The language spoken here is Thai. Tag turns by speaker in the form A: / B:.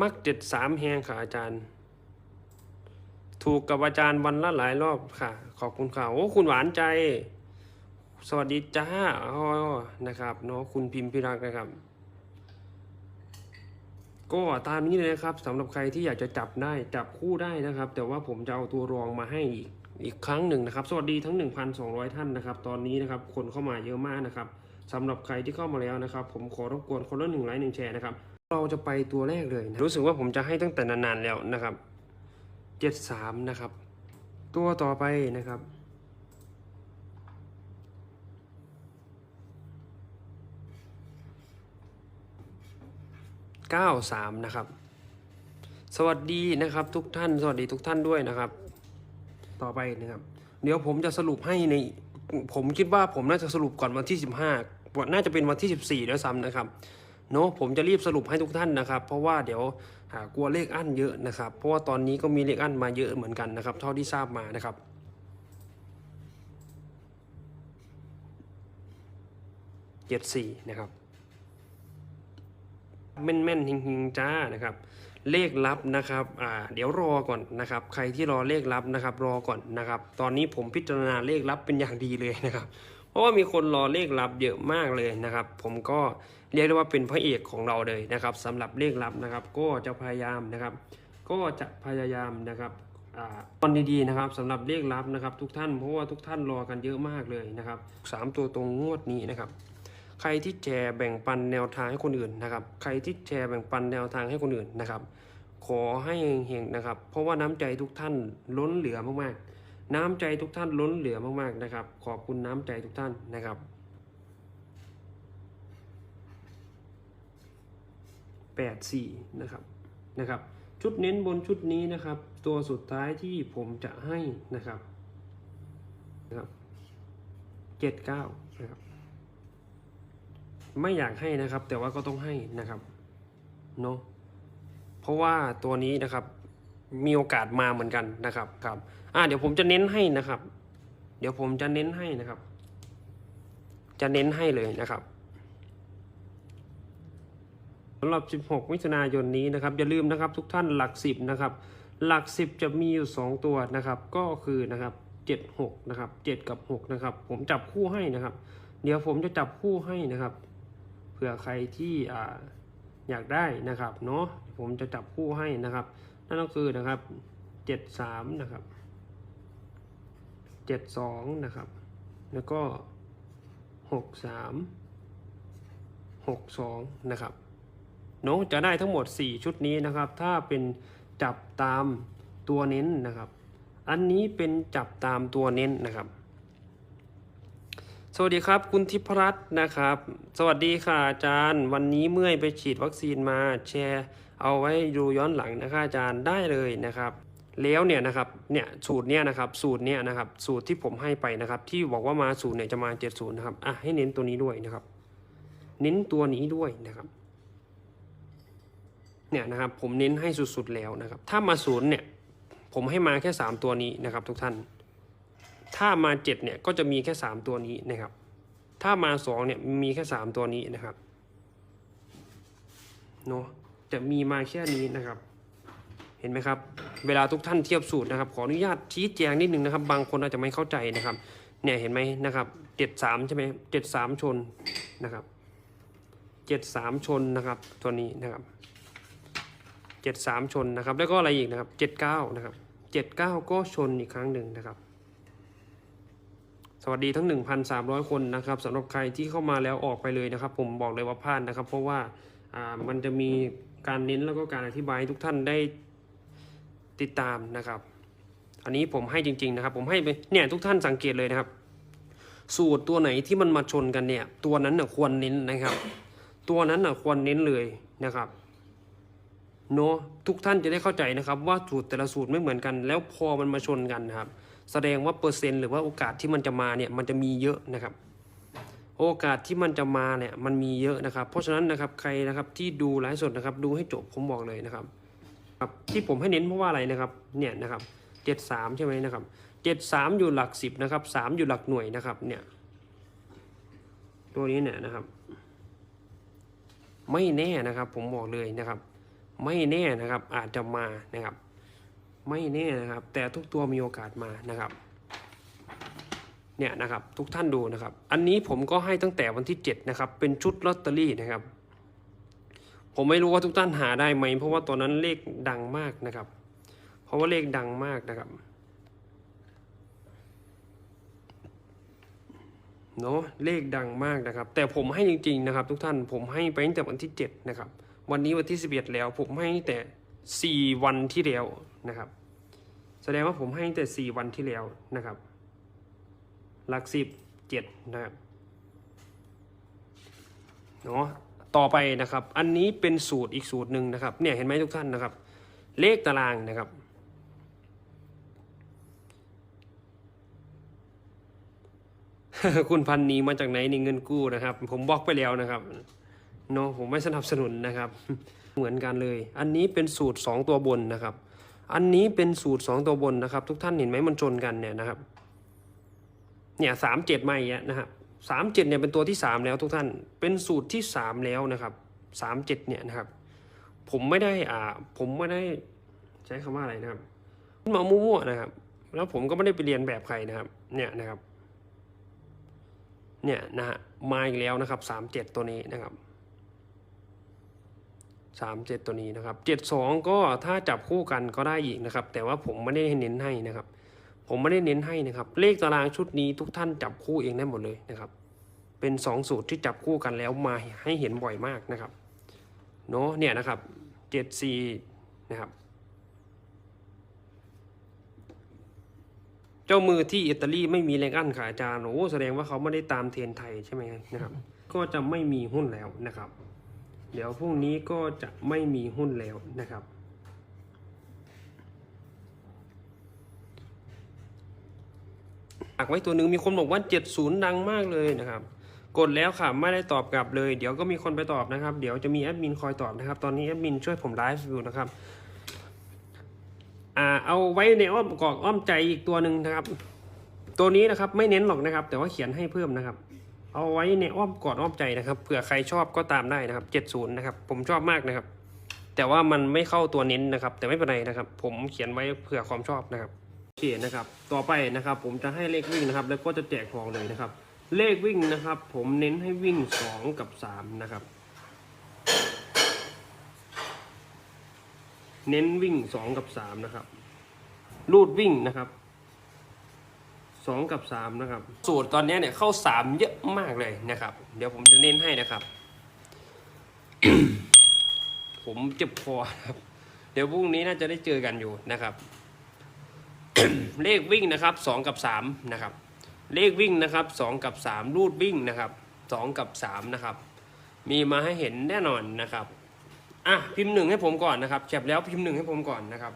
A: มักเจ็ดสามแหงค่ะอาจารย์ ถูกกับอาจารย์วันละหลายรอบค่ะ ขอบคุณค่ะ โอ้คุณหวานใจ สวัสดีจ้าอ๋อนะครับเนาะคุณพิมพ์พิรักนะครับ ก็ตามนี้เลยนะครับสำหรับใครที่อยากจะจับได้จับคู่ได้นะครับ แต่ว่าผมจะเอาตัวรองมาให้อีกอีกครั้งหนึ่งนะครับ สวัสดีทั้ง 1,200 ท่านนะครับ ตอนนี้นะครับคนเข้ามาเยอะมากนะครับสำหรับใครที่เข้ามาแล้วนะครับ ผมขอรบกวนคนละหนึ่งไลค์หนึ่งแชร์นะครับ เราจะไปตัวแรกเลยนะรู้สึกว่าผมจะให้ตั้งแต่นานๆแล้วนะครับ73นะครับ ตัวต่อไปนะครับ93นะครับ สวัสดีนะครับทุกท่าน สวัสดีทุกท่านด้วยนะครับ ต่อไปนะครับ เดี๋ยวผมจะสรุปให้ใน ผมคิดว่าผมน่าจะสรุปก่อนวันที่15น่าจะเป็นวันที่14แล้วซ้ำนะครับ เนาะผมจะรีบสรุปให้ทุกท่านนะครับ เพราะว่าเดี๋ยวหากลัวเลขอั้นเยอะนะครับ เพราะว่าตอนนี้ก็มีเลขอั้นมาเยอะเหมือนกันนะครับ เท่าที่ทราบมานะครับเจ็ดสี่นะครับแม่นแม่นๆหิงหิงๆจ้านะครับ เลขลับนะครับอ่าเดี๋ยวรอก่อนนะครับ ใครที่รอเลขลับนะครับ รอก่อนนะครับ ตอนนี้ผมพิจารณาเลขลับเป็นอย่างดีเลยนะครับ เพราะว่ามีคนรอเลขลับเยอะมากเลยนะครับ ผมก็เรียกได้ว่าเป็นพระเอกของเราเลยนะครับสำหรับเลขลับนะครับ ก็จะพยายามนะครับ ก็จะพยายามนะครับตอนดีๆนะครับสำหรับเลขลับนะครับ ทุกท่านเพราะว่าทุกท่านรอกันเยอะมากเลยนะครับสามตัวตรงงวดนี้นะครับ ใครที่แชร์แบ่งปันแนวทางให้คนอื่นนะครับ ใครที่แชร์แบ่งปันแนวทางให้คนอื่นนะครับ ขอให้เฮงๆนะครับ เพราะว่าน้ำใจทุกท่านล้นเหลือมากๆ น้ำใจทุกท่านล้นเหลือมากๆนะครับ ขอบคุณน้ำใจทุกท่านนะครับ แปดสี่นะครับนะครับ ชุดเน้นบนชุดนี้นะครับ ตัวสุดท้ายที่ผมจะให้นะครับนะครับเจ็ดเก้านะครับ ไม่อยากให้นะครับ แต่ว่าก็ต้องให้นะครับเนาะเพราะว่าตัวนี้นะครับ มีโอกาสมาเหมือนกันนะครับครับอ่าเดี๋ยวผมจะเน้นให้นะครับ เดี๋ยวผมจะเน้นให้นะครับ จะเน้นให้เลยนะครับสำหรับ 16 มิถุนายนนี้นะครับ อย่าลืมนะครับทุกท่านหลัก 10 นะครับ หลัก 10 จะมีอยู่ 2 ตัวนะครับ ก็คือนะครับ 7 6 นะครับ 7 กับ 6 นะครับ ผมจับคู่ให้นะครับ เดี๋ยวผมจะจับคู่ให้นะครับเผื่อใครที่อ่าอยากได้นะครับเนาะผมจะจับคู่ให้นะครับ นั่นก็คือนะครับเจ็ดสามนะครับเจ็ดสองนะครับ แล้วก็หกสามหกสองนะครับเนาะจะได้ทั้งหมด 4 ชุดนี้นะครับ ถ้าเป็นจับตามตัวเน้นนะครับ อันนี้เป็นจับตามตัวเน้นนะครับ สวัสดีครับ คุณทิพรัตน์นะครับ สวัสดีค่ะอาจารย์ วันนี้เมื่อยไปฉีดวัคซีนมาแชร์ เอาไว้ดูย้อนหลังนะคะอาจารย์ได้เลยนะครับแล้วเนี่ยนะครับเนี่ยสูตรเนี่ยนะครับสูตรเนี่ยนะครับสูตรที่ผมให้ไปนะครับ ที่บอกว่ามาสูตรเนี่ยจะมา 70นะครับอะให้เน้นตัวนี้ด้วยนะครับ เน้นตัวนี้ด้วยนะครับเนี่ยนะครับผมเน้นให้สุดๆแล้วนะครับ ถ้ามาศูนย์เนี่ยผมให้มาแค่ 3 ตัวนี้นะครับ ทุกท่าน ถ้ามาเจ็ดเนี่ยก็จะมีแค่สามตัวนี้นะครับ ถ้ามาสองเนี่ยมีแค่สามตัวนี้นะครับเนาะ จะมีมาแค่นี้นะครับ เห็นไหมครับ เวลาทุกท่านเทียบสูตรนะครับ ขออนุญาตชี้แจงนิดนึงนะครับ บางคนอาจจะไม่เข้าใจนะครับ เนี่ยเห็นไหมนะครับเจ็ดสามใช่ไหมเจ็ดสามชนนะครับเจ็ดสามชนนะครับ ตัวนี้นะครับเจ็ดสามชนนะครับ แล้วก็อะไรอีกนะครับเจ็ดเก้านะครับเจ็ดเก้าก็ชนอีกครั้งหนึ่งนะครับสวัสดีทั้ง 1,300 คนนะครับสำหรับใครที่เข้ามาแล้วออกไปเลยนะครับ ผมบอกเลยว่าพลาดนะครับ เพราะว่าอ่ามันจะมี การเน้นแล้วก็การอธิบายให้ทุกท่านได้ติดตามนะครับ อันนี้ผมให้จริง ๆ นะครับ ผมให้ไปเนี่ยทุกท่านสังเกตเลยนะครับ สูตรตัวไหนที่มันมาชนกันเนี่ย ตัวนั้นน่ะควรเน้นนะครับ ตัวนั้นน่ะควรเน้นเลยนะครับเนาะทุกท่านจะได้เข้าใจนะครับ ว่าสูตรแต่ละสูตรไม่เหมือนกัน แล้วพอมันมาชนกันนะครับ แสดงว่าเปอร์เซ็นต์หรือว่าโอกาสที่มันจะมาเนี่ยมันจะมีเยอะนะครับ โอกาสที่มันจะมาเนี่ยมันมีเยอะนะครับ เพราะฉะนั้นนะครับใครนะครับที่ดูไลฟ์สดนะครับดูให้จบผมบอกเลยนะครับครับที่ผมให้เน้นเพราะว่าอะไรนะครับเนี่ยนะครับเจ็ดสามใช่ไหมนะครับเจ็ดสามอยู่หลักสิบนะครับสามอยู่หลักหน่วยนะครับเนี่ยตัวนี้เนี่ยนะครับ ไม่แน่นะครับ ผมบอกเลยนะครับ ไม่แน่นะครับอาจจะมานะครับ ไม่แน่นะครับ แต่ทุกตัวมีโอกาสมานะครับ เนี่ยนะครับทุกท่านดูนะครับ อันนี้ผมก็ให้ตั้งแต่วันที่ 7 นะครับ เป็นชุดลอตเตอรี่นะครับ ผมไม่รู้ว่าทุกท่านหาได้ไหม เพราะว่าตัวนั้นเลขดังมากนะครับ เพราะว่าเลขดังมากนะครับเนาะเลขดังมากนะครับ แต่ผมให้จริง ๆ นะครับ ทุกท่านผมให้ไปตั้งแต่วันที่ 7 นะครับ วันนี้วันที่ 11 แล้ว ผมให้แต่ 4 วันที่แล้วนะครับ แสดงว่าผมให้แต่ 4 วันที่แล้วนะครับ หลักสิบเจ็ดนะครับเนาะต่อไปนะครับ อันนี้เป็นสูตรอีกสูตรหนึ่งนะครับ เนี่ยเห็นไหมทุกท่านนะครับ เลขตารางนะครับ คุณพันนี้มาจากไหนนี่เงินกู้นะครับ ผมบล็อกไปแล้วนะครับเนาะผมไม่สนับสนุนนะครับ เหมือนกันเลย อันนี้เป็นสูตร 2 ตัวบนนะครับ อันนี้เป็นสูตร 2 ตัวบนนะครับ ทุกท่านเห็นไหมมันชนกันเนี่ยนะครับ เนี่ยสามเจ็ดมาอย่างเงี้ยนะครับสามเจ็ดเนี่ยเป็นตัวที่สามแล้วทุกท่าน เป็นสูตรที่สามแล้วนะครับสามเจ็ดเนี่ยนะครับ ผมไม่ได้อ่าผมไม่ได้ใช้คำว่าอะไรนะครับมามั่วๆนะครับ แล้วผมก็ไม่ได้ไปเรียนแบบใครนะครับ เนี่ยนะครับ เนี่ยนะฮะมาอีกแล้วนะครับสามเจ็ดตัวนี้นะครับสามเจ็ดตัวนี้นะครับเจ็ดสองก็ถ้าจับคู่กันก็ได้อีกนะครับ แต่ว่าผมไม่ได้เน้นให้นะครับ ผมไม่ได้เน้นให้นะครับ เลขตารางชุดนี้ทุกท่านจับคู่เองได้หมดเลยนะครับ เป็นสองสูตรที่จับคู่กันแล้วมาให้เห็นบ่อยมากนะครับเนาะเนี่ยนะครับเจ็ดสี่นะครับ เจ้ามือที่อิตาลีไม่มีแรงอั้นค่ะอาจารย์โอ้แสดงว่าเขาไม่ได้ตามเทรนไทยใช่ไหมนะครับ ก็จะไม่มีหุ้นแล้วนะครับ เดี๋ยวพรุ่งนี้ก็จะไม่มีหุ้นแล้วนะครับากไว้ตัวหนึ่งมีคนบอกว่า 70 ดังมากเลยนะครับ กดแล้วค่ะไม่ได้ตอบกลับเลย เดี๋ยวก็มีคนไปตอบนะครับ เดี๋ยวจะมีแอดมินคอยตอบนะครับ ตอนนี้แอดมินช่วยผมไลฟ์อยู่นะครับอ่าเอาไว้ในอ้อมกอกอ้อมใจอีกตัวหนึ่งนะครับ ตัวนี้นะครับไม่เน้นหรอกนะครับ แต่ว่าเขียนให้เพิ่มนะครับ เอาไว้ในอ้อมกอดอ้อมใจนะครับเผื่อใครชอบก็ตามได้นะครับ 70 นะครับ ผมชอบมากนะครับ แต่ว่ามันไม่เข้าตัวเน้นนะครับ แต่ไม่เป็นไรนะครับ ผมเขียนไว้เผื่อความชอบนะครับ โอเคนะครับ ต่อไปนะครับ ผมจะให้เลขวิ่งนะครับ แล้วก็จะแจกทองเลยนะครับ เลขวิ่งนะครับ ผมเน้นให้วิ่งสองกับสามนะครับ เน้นวิ่งสองกับสามนะครับ รูดวิ่งนะครับสองกับสามนะครับ สูตรตอนนี้เนี่ยเข้าสามเยอะมากเลยนะครับ เดี๋ยวผมจะเน้นให้นะครับ ผมเจ็บคอครับ เดี๋ยวพรุ่งนี้น่าจะได้เจอกันอยู่นะครับ เลขวิ่งนะครับสองกับสามนะครับ เลขวิ่งนะครับสองกับสามรูดวิ่งนะครับสองกับสามนะครับ มีมาให้เห็นแน่นอนนะครับอะพิมพ์หนึ่งให้ผมก่อนนะครับแคปแล้วพิมพ์หนึ่งให้ผมก่อนนะครับ